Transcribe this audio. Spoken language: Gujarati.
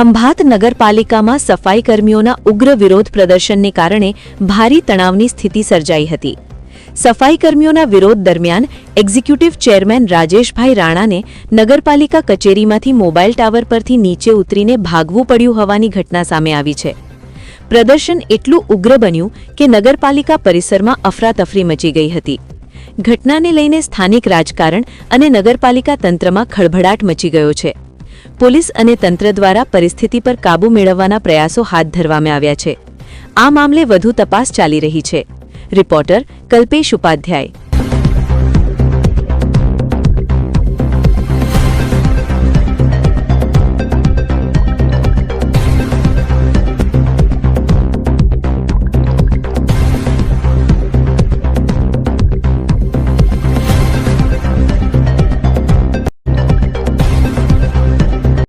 ખંભાત નગરપાલિકામાં સફાઈ કર્મીઓના ઉગ્ર વિરોધ પ્રદર્શનને કારણે ભારી તણાવની સ્થિતિ સર્જાઈ હતી. સફાઈ કર્મીઓના વિરોધ દરમિયાન એક્ઝિક્યુટિવ ચેરમેન રાજેશભાઈ રાણાને નગરપાલિકા કચેરીમાંથી મોબાઈલ ટાવર પરથી નીચે ઉતરીને ભાગવું પડ્યું હોવાની ઘટના સામે આવી છે. પ્રદર્શન એટલું ઉગ્ર બન્યું કે નગરપાલિકા પરિસરમાં અફરાતફરી મચી ગઈ હતી. ઘટનાને લઈને સ્થાનિક રાજકારણ અને નગરપાલિકા તંત્રમાં ખળભળાટ મચી ગયો છે. પોલીસ અને તંત્ર દ્વારા પરિસ્થિતિ પર કાબૂ મેળવવાના પ્રયાસો હાથ ધરવામાં આવ્યા છે. આ મામલે વધુ તપાસ ચાલી રહી છે. રિપોર્ટર કલ્પેશ ઉપાધ્યાય.